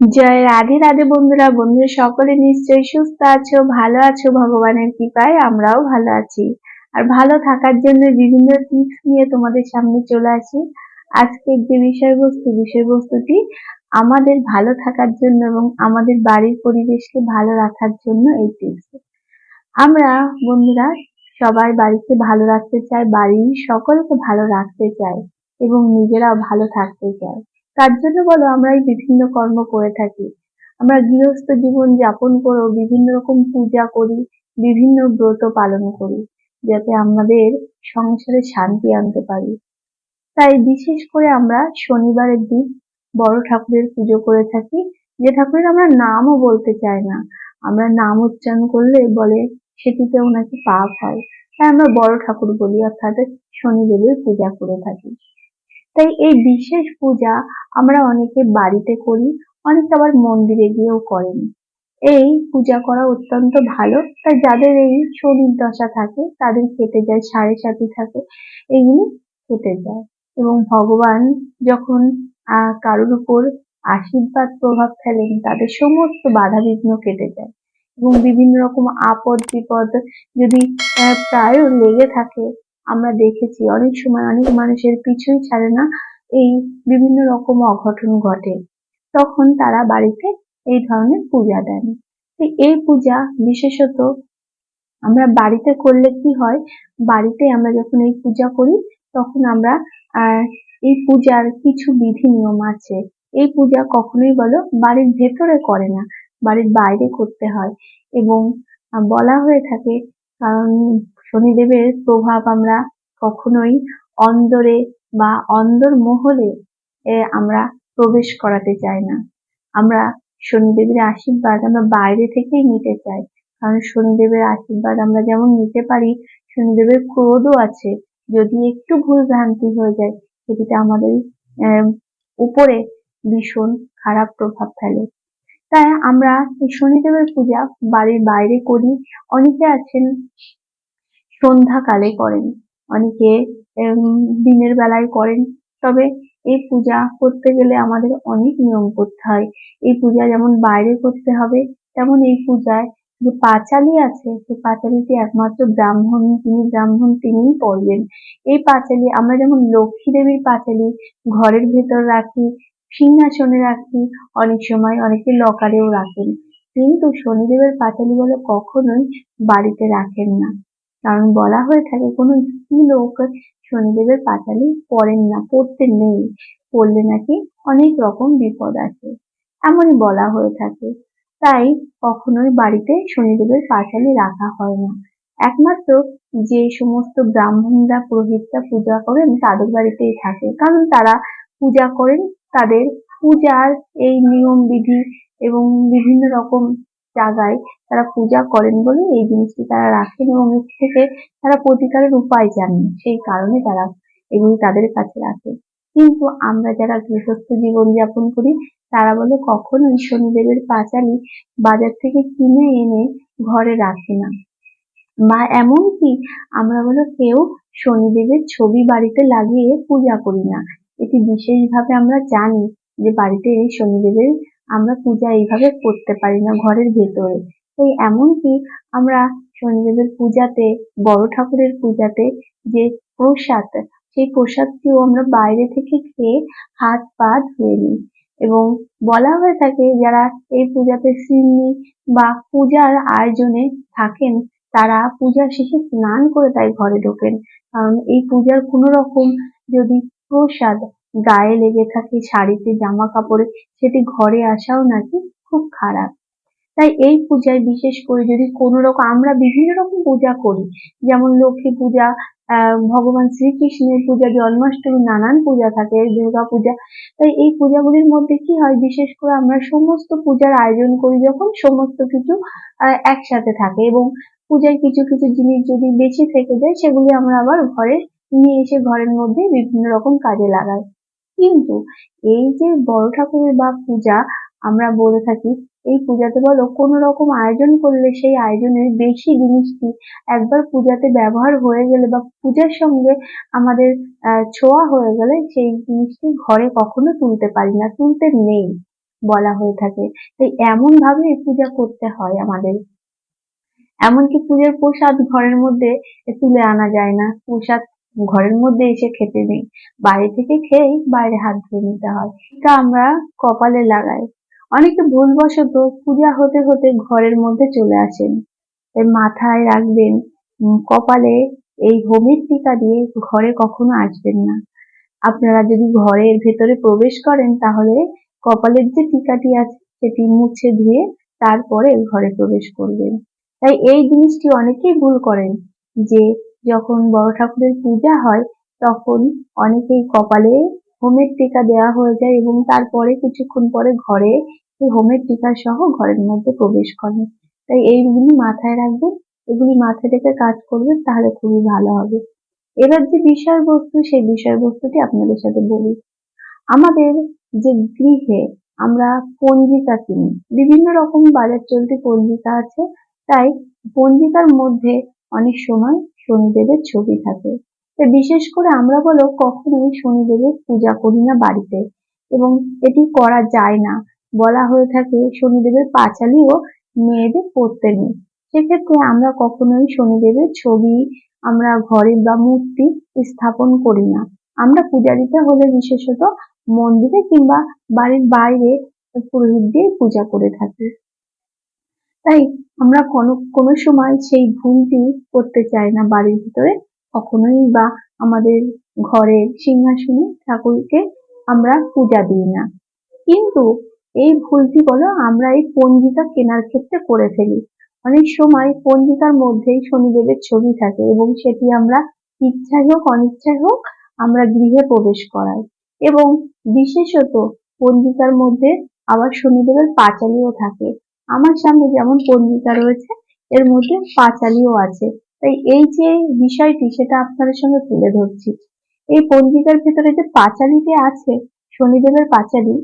জয় রাধে রাধে বন্ধুরা বন্ধুরা সকলে নিশ্চয়ই সুস্থ আছো, ভালো আছো, ভগবানের কৃপায় আমরাও ভালো আছি। আর ভালো থাকার জন্য বিভিন্ন টিপস নিয়ে তোমাদের সামনে চলে আসি। আজকের যে বিষয়বস্তু, বিষয়বস্তুটি আমাদের ভালো থাকার জন্য এবং আমাদের বাড়ির পরিবেশকে ভালো রাখার জন্য এই টিপস আমরা বন্ধুরা সবাই বাড়িকে ভালো রাখতে চাই, বাড়ির সকলকে ভালো রাখতে চাই এবং নিজেরাও ভালো থাকতে চাই। তার জন্য বলো আমরা এই বিভিন্ন কর্ম করে থাকি। আমরা গৃহস্থ জীবন যাপন করেও বিভিন্ন রকম পূজা করি, বিভিন্ন ব্রত পালন করি, যাতে আমাদের সংসারে শান্তি আনতে পারি। তাই বিশেষ করে আমরা শনিবারের দিন বড় ঠাকুরের পুজো করে থাকি, যে ঠাকুরের আমরা নামও বলতে চাই না। আমরা নাম উচ্চারণ করলে বলে সেটিতেও নাকি পাপ হয়। তাই আমরা বড় ঠাকুর বলি, অর্থাৎ শনিদেবের পূজা করে থাকি। তাই এই বিশেষ পূজা আমরা অনেকে বাড়িতে করি, অনেকে আবার মন্দিরে গিয়েও করেন। এই পূজা করা অত্যন্ত ভালো। তাই যাদের এই শরীর দশা থাকে, তাদের কেটে যায়, সাড়ে সাথী থাকে, এগুলি কেটে যায়। এবং ভগবান যখন কারোর উপর আশীর্বাদ প্রভাব ফেলেন, তাদের সমস্ত বাধা বিঘ্ন কেটে যায়। এবং বিভিন্ন রকম আপদ বিপদ যদি প্রায় লেগে থাকে আমরা দেখেছি অনেক সময় অনেক মানুষের পিছুই ছাড়ে না এই বিভিন্ন রকম অঘটন ঘটে। তখন তারা বাড়িতে এই ধরনের পূজা দেন। এই পূজা বিশেষত আমরা বাড়িতে করলে কি হয়, বাড়িতে আমরা যখন এই পূজা করি, তখন আমরা এই পূজার কিছু বিধি নিয়ম আছে। এই পূজা কখনোই বলো বাড়ির ভেতরে করে না, বাড়ির বাইরে করতে হয়। এবং বলা হয়ে থাকে, কারণ শনিদেবের প্রভাব আমরা কখনোই অন্দরে বা অন্দর মহলে আমরা প্রবেশ করাতে চাই না। আমরা শনিদেবের আশীর্বাদ আমরা বাইরে থেকেই নিতে চাই। কারণ শনিদেবের আশীর্বাদ আমরা যেমন নিতে পারি, শনিদেবের ক্রোধও আছে। যদি একটু ভুল ভ্রান্তি হয়ে যায়, সেটিতে আমাদের উপরে ভীষণ খারাপ প্রভাব ফেলে। তাই আমরা এই শনিদেবের পূজা বাড়ির বাইরে করি। অনেকে আছেন সন্ধ্যাকালে করেন। অনেকে দিনের বেলায় করেন। তবে এই পূজা করতে গেলে আমাদের অনেক নিয়ম করতে হয়। এই পূজা যেমন বাইরে করতে হবে, তেমন এই পূজায় যে পাঁচালি আছে, সেই পাঁচালিটি একমাত্র ব্রাহ্মণ তিনি ব্রাহ্মণ তিনিই পড়বেন। এই পাঁচালি, আমরা যেমন লক্ষ্মী দেবীর পাঁচালি ঘরের ভেতর রাখি, সিংহাসনে রাখি, অনেক সময় অনেকে লকারেও রাখেন। কিন্তু শনিদেবের পাঁচালি বলে কখনোই বাড়িতে রাখেন না। কারণ বলা হয়ে থাকে, কোনো স্ত্রী লোক শনিদেবের পাঁচালি পড়েন না, পড়তে নেই। পড়লে নাকি অনেক রকম বিপদ আছে এমনই বলা হয়ে থাকে। তাই কখনোই বাড়িতে শনিদেবের পাঁচালি রাখা হয় না। একমাত্র যে সমস্ত ব্রাহ্মণরা পুরোহিতরা পূজা করেন তাদের বাড়িতেই থাকে। কারণ তারা পূজা করেন, তাদের পূজার এই নিয়ম বিধি এবং বিভিন্ন রকম জায়গায় তারা পূজা করেন বলে এই জিনিসটি তারা রাখেন এবং এর থেকে তারা প্রতিকারের উপায় জানেন। সেই কারণে তারা এগুলি তাদের কাছে রাখে। কিন্তু আমরা যারা গৃহস্থ জীবন যাপন করি, তারা বলে কখনোই শনিদেবের পাঁচালি বাজার থেকে কিনে এনে ঘরে রাখে না। বা এমনকি আমরা বলো কেউ শনিদেবের ছবি বাড়িতে লাগিয়ে পূজা করি না। এটি বিশেষভাবে আমরা জানি যে বাড়িতে এই শনিদেবের আমরা পূজা এইভাবে করতে পারি না ঘরের ভেতরে। এই এমনকি আমরা শনিদেবের পূজাতে, বড় ঠাকুরের পূজাতে যে প্রসাদ, সেই প্রসাদটিও আমরা বাইরে থেকে খেয়ে হাত পা ধুয়ে নিই। এবং বলা হয়ে থাকে, যারা এই পূজাতে সিন্নি বা পূজার আয়োজনে থাকেন, তারা পূজা শেষে স্নান করে তাই ঘরে ঢোকেন। কারণ এই পূজার কোনো রকম যদি প্রসাদ গায়ে লেগে থাকে শাড়িতে জামা কাপড়ে সেটি ঘরে আসাও নাকি খুব খারাপ। তাই এই পূজায় বিশেষ করে যদি কোনো রকম আমরা বিভিন্ন রকম পূজা করি, যেমন লক্ষ্মী পূজা ভগবান শ্রীকৃষ্ণের পূজা জন্মাষ্টমী নানান পূজা থাকে, দুর্গা পূজা, তাই এই পূজাগুলির মধ্যে কি হয়? বিশেষ করে আমরা সমস্ত পূজার আয়োজন করি যখন সমস্ত কিছু একসাথে থাকে এবং পূজায় কিছু কিছু জিনিস যদি বেশি থেকে যায়, সেগুলি আমরা আবার ঘরে নিয়ে এসে ঘরের মধ্যে বিভিন্ন রকম কাজে লাগাই। কিন্তু এই যে বড় ঠাকুরের বা পূজা আমরা বলে থাকি, এই পূজাতে বলো কোনো রকম আয়োজন করলে সেই আয়োজনের বেশি জিনিসটি একবার পূজাতে ব্যবহার হয়ে গেলে বা পূজার সঙ্গে আমাদের ছোঁয়া হয়ে গেলে সেই জিনিসটি ঘরে কখনো তুলতে পারি না, তুলতে নেই বলা হয়ে থাকে। তাই এমন ভাবে পূজা করতে হয় আমাদের। এমনকি পুজোর প্রসাদ ঘরের মধ্যে তুলে আনা যায় না। প্রসাদ ঘরের মধ্যে এসে খেতে নেই বাইরে থেকে খেয়েই বাইরে হাত ধুয়ে নিতে হয়। তা আমরা কপালে লাগাই। অনেকে ভুলবশত পূজা হতে হতে ঘরের মধ্যে চলে আসেন। মাথায় রাখবেন কপালে এই হোমের টিকা দিয়ে ঘরে কখনো আসবেন না। আপনারা যদি ঘরের ভেতরে প্রবেশ করেন, তাহলে কপালের যে টিকাটি আছে, সেটি মুছে ধুয়ে তারপরে ঘরে প্রবেশ করবেন। তাই এই জিনিসটি অনেকেই ভুল করেন যে যখন বড় ঠাকুরের পূজা হয়, তখন অনেকেই কপালে হোমের টিকা দেওয়া হয়ে যায় এবং তারপরে কিছুক্ষণ পরে ঘরে হোমের টিকা সহ ঘরের মধ্যে প্রবেশ করেন তাই এইগুলি মাথায় রাখবেন, এগুলি মাথায় রেখে কাজ করবেন, তাহলে খুবই ভালো হবে। এবার যে বিষয়বস্তু, সেই বিষয়বস্তুটি আপনাদের সাথে বলি। আমাদের যে গৃহে আমরা পঞ্জিকা কিনি, বিভিন্ন রকম বাজার চলতি পঞ্জিকা আছে, তাই পঞ্জিকার মধ্যে অনেক সময় শনিদেবের ছবি থাকে। তো বিশেষ করে আমরা বলো কখনোই শনিদেবের পূজা করি না বাড়িতে এবং এটি করা যায় না। বলা হয়ে থাকে শনিদেবের পাঁচালিও মেয়েদের পড়তে নেই সেক্ষেত্রে আমরা কখনোই শনিদেবের ছবি আমরা ঘরে বা মূর্তি স্থাপন করি না। আমরা পূজা দিতে হলে বিশেষত মন্দিরে কিংবা বাড়ির বাইরে পুরোহিত দিয়ে পূজা করে থাকি। তাই আমরা কোনো কোনো সময় সেই ভুলটি করতে চাই না বাড়ির ভিতরে। কখনোই বা আমাদের ঘরের সিংহাসনে ঠাকুরকে আমরা পূজা দিই না। কিন্তু এই ভুলটি বলো আমরা এই পঞ্জিকা কেনার ক্ষেত্রে করে ফেলি। অনেক সময় পঞ্জিকার মধ্যেই শনিদেবের ছবি থাকে এবং সেটি আমরা ইচ্ছাই হোক, অনিচ্ছাই হোক আমরা গৃহে প্রবেশ করাই। এবং বিশেষত পঞ্জিকার মধ্যে আবার শনিদেবের পাঁচালিও থাকে। আমার সামনে যেমন পঞ্জিকা রয়েছে, এর মধ্যে পাঁচালিও আছে। তাই এই যে বিষয়টি, সেটা আপনাদের সঙ্গে তুলে ধরছি। এই পঞ্জিকার ভেতরে যে পাঁচালিটি আছে, শনিদেবের পাঁচালি,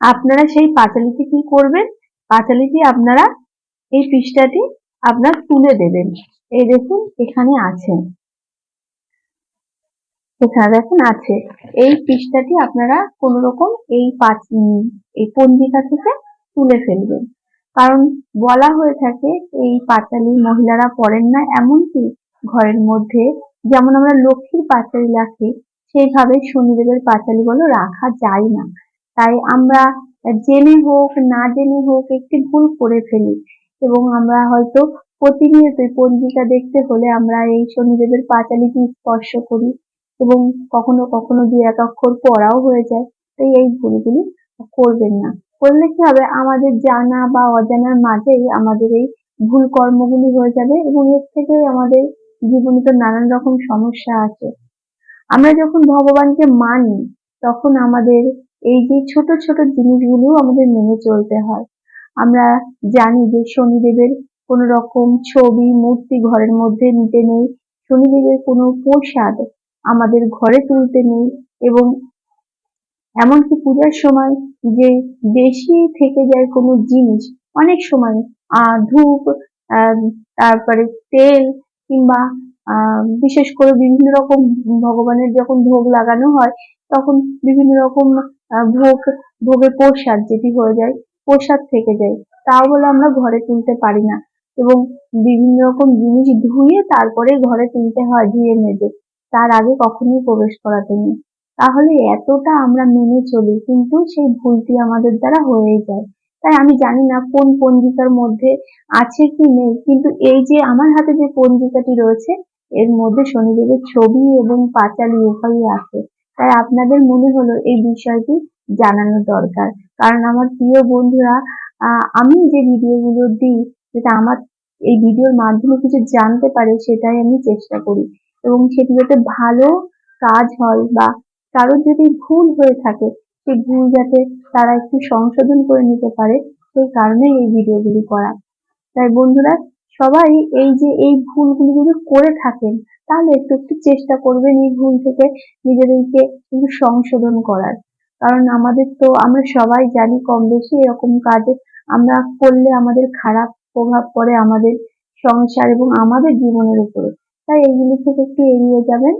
আপনারা সেই পাঁচালিটি কি করবেন? পাঁচালিটি আপনারা এই পৃষ্ঠাটি আপনার তুলে দেবেন। এই দেখুন, এখানে আছে। এখানে দেখুন, আছে। এই পৃষ্ঠাটি আপনারা কোন রকম এই পাঁচ এই পঞ্জিকা থেকে তুলে ফেলবেন কারণ বলা হয়ে থাকে, এই পাঁচালি মহিলারা পড়েন না এমনকি ঘরের মধ্যে যেমন আমরা লক্ষ্মীর পাঁচালি রাখি, সেইভাবে শনিদেবের পাঁচালি বলো রাখা যায় না। তাই আমরা জেনে হোক, না জেনে হোক, একটি ভুল করে ফেলি এবং আমরা হয়তো প্রতিনিয়ত পঞ্জিকা দেখতে হলে আমরা এই শনিদেবের পাঁচালিটি স্পর্শ করি এবং কখনো কখনো দু এক অক্ষর পড়াও হয়ে যায়। তাই এই ভুলগুলি করবেন না। করলে কি হবে? আমাদের জানা বা অজানার মাঝেই আমাদের এই ভুল কর্মগুলি হয়ে যাবে এবং এর থেকেই আমাদের জীবনে তো নানান রকম সমস্যা আছে। আমরা যখন ভগবানকে মানি, তখন আমাদের এই যে ছোট ছোট জিনিসগুলো আমাদের মেনে চলতে হয়। আমরা জানি যে শনিদেবের কোন রকম ছবি, মূর্তি ঘরের মধ্যে নিতে নেই। শনিদেবের কোনো প্রসাদ আমাদের ঘরে তুলতে নেই এবং এমনকি পূজার সময় যে বেশি থেকে যায় কোনো জিনিস, অনেক সময়, আহ, ধূপ তারপরে তেল কিংবা বিশেষ করে বিভিন্ন রকম ভগবানের যখন ভোগ লাগানো হয়, তখন বিভিন্ন রকম ভোগ, ভোগের প্রসাদ যেটি হয়ে যায়, প্রসাদ থেকে যায়। তাও বলে আমরা ঘরে তুলতে পারি না। এবং বিভিন্ন রকম জিনিস ধুয়ে তারপরে ঘরে তুলতে হয় ধুয়ে মেজে। তার আগে কখনোই প্রবেশ করাতে নেই। তাহলে এতটা আমরা মেনে চলি, কিন্তু সেই ভুলটি আমাদের দ্বারা হয়ে যায়। তাই আমি জানি না কোন পঞ্জিকার মধ্যে আছে কি নেই, কিন্তু এই যে আমার হাতে যে পঞ্জিকাটি রয়েছে, এর মধ্যে শনিদেবের ছবি এবং পাঁচালি উভয়ই আছে। তাই আপনাদের মনে হলো এই বিষয়টি জানানো দরকার। কারণ আমার প্রিয় বন্ধুরা আমি যে ভিডিওগুলো দিই, যেটা আমার এই ভিডিওর মাধ্যমে কিছু জানতে পারে, সেটাই আমি চেষ্টা করি। এবং সেটি যাতে ভালো কাজ হয় বা কারোর যদি ভুল হয়ে থাকে, সেই ভুল যাতে তারা একটু সংশোধন করে নিতে পারে, সেই কারণে এই ভিডিওগুলি করা। তাই বন্ধুরা, সবাই এই যে এই ভুলগুলি যদি করে থাকেন, তাহলে একটু একটু চেষ্টা করবেন এই ভুল থেকে নিজেদেরকে একটু সংশোধন করার। কারণ আমাদের তো, আমরা সবাই জানি কম বেশি এরকম কাজ, আমরা করলে আমাদের খারাপ প্রভাব পড়ে আমাদের সংসার এবং আমাদের জীবনের উপরে। তাই এইগুলি থেকে একটু এড়িয়ে যাবেন।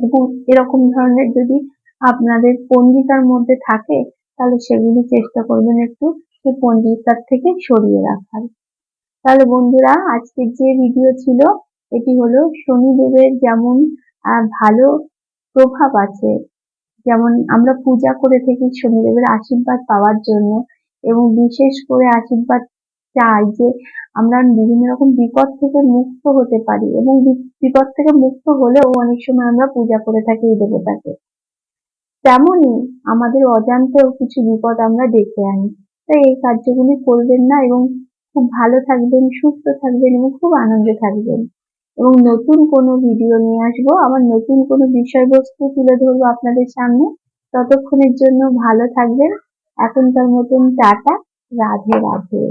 এবং এরকম ধরনের যদি আপনাদের পঞ্জিকার মধ্যে থাকে, তাহলে সেগুলি চেষ্টা করবেন একটু সেই পঞ্জিকার থেকে সরিয়ে রাখার। তাহলে বন্ধুরা, আজকের যে ভিডিও ছিল, এটি হলো শনিদেবের যেমন ভালো প্রভাব আছে, যেমন আমরা পূজা করে থাকি শনিদেবের আশীর্বাদ পাওয়ার জন্য এবং বিশেষ করে আশীর্বাদ চাই যে আমরা বিভিন্ন রকম বিপদ থেকে মুক্ত হতে পারি এবং বিপদ থেকে মুক্ত হলেও অনেক সময় আমরা পূজা করে থাকি এই দেবতাকে। তেমনই আমাদের অজান্তেও কিছু বিপদ আমরা ডেকে আনি। তাই এই কার্যগুলি করবেন না এবং খুব ভালো থাকবেন, সুস্থ থাকবেন এবং খুব আনন্দে থাকবেন। এবং নতুন কোনো ভিডিও নিয়ে আসব। আবার নতুন কোনো বিষয়বস্তু তুলে ধরবো আপনাদের সামনে। ততক্ষণের জন্য ভালো থাকবেন। এখনকার মতন টাটা। রাধে রাধে।